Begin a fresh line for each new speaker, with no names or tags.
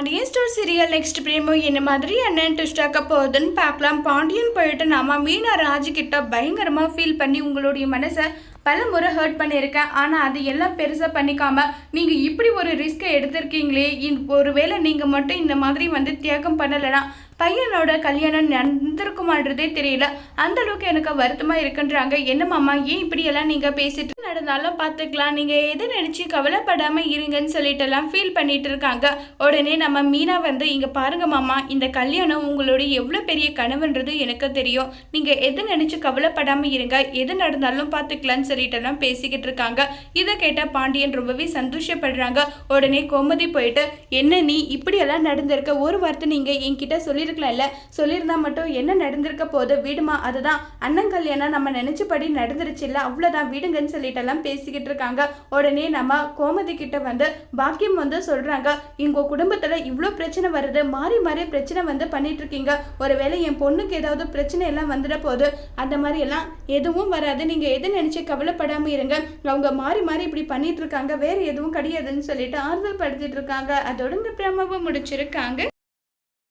Pandian store serial next promo என்ன மாதிரி அண்ணன் ட்விஸ்டாக்க போகுதுன்னு பார்க்கலாம். பாண்டியன் போயிட்டு நாம மீனா ராஜு கிட்ட பயங்கரமாக ஃபீல் பண்ணி உங்களுடைய மனசை பல முறை ஹர்ட் பண்ணியிருக்கேன். ஆனால் அது எல்லாம் பெருசாக பண்ணிக்காம நீங்கள் இப்படி ஒரு ரிஸ்க்கை எடுத்திருக்கீங்களே ஒரு ஒருவேளை நீங்கள் மட்டும் இந்த மாதிரி வந்து தியாகம் பண்ணலைன்னா பையனோட கல்யாணம் நடந்திருக்குமான்றதே தெரியல. அந்த அளவுக்கு எனக்கு வருத்தமாக இருக்குன்றாங்க. என்ன மாமா ஏன் இப்படியெல்லாம் நீங்கள் பேசிட்டு நடந்தாலும் பார்த்துக்கலாம் நீங்கள் எதை நினச்சி கவலைப்படாமல் இருங்கன்னு சொல்லிட்டு எல்லாம் ஃபீல் பண்ணிட்டு இருக்காங்க. உடனே நம்ம மீனா வந்து இங்கே பாருங்க மாமா இந்த கல்யாணம் உங்களுடைய எவ்வளோ பெரிய கனவுன்றது எனக்கு தெரியும். நீங்கள் எதை நினச்சி கவலைப்படாமல் இருங்க. எது நடந்தாலும் பார்த்துக்கலான்னு சொல்லிட்டு எல்லாம் பேசிக்கிட்டு இருக்காங்க இதை கேட்ட பாண்டியன் ரொம்பவே சந்தோஷப்படுறாங்க. உடனே கோமதி போயிட்டு என்ன நீ இப்படியெல்லாம் நடந்திருக்க? ஒரு வார்த்தை நீங்கள் என்கிட்ட சொல்லியிருக்கலாம்ல. சொல்லியிருந்தா மட்டும் என்ன நடந்திருக்க போது வீடுமா? அதுதான். அண்ணன் கல்யாணம் நம்ம நினைச்சபடி நடந்துருச்சு இல்லை அவ்வளோதான் வீடுங்கன்னு சொல்லிட்டு எல்லாம் பேசிக்கிட்டு இருக்காங்க உடனே நம்ம கோமதி கிட்ட வந்து பாக்கியம் வந்து சொல்றாங்க. இங்க குடும்பத்துல இவ்வளோ பிரச்சனை வருது. மாறி மாறி பிரச்சனை வந்து பண்ணிட்டு இருக்கீங்க ஒருவேளை என் பொண்ணுக்கு ஏதாவது பிரச்சனை எல்லாம் வந்துட போகுது. அந்த மாதிரி எல்லாம் எதுவும் வராது. நீங்க எதை நினைச்சு கவலைப்படாமல் இருங்க. அவங்க மாறி மாறி இப்படி பண்ணிட்டு இருக்காங்க. வேற எதுவும் கிடையாதுன்னு சொல்லிட்டு ஆறுதல் படுத்திட்டு இருக்காங்க. அதோட இந்த பிரமாவை முடிச்சிருக்காங்க.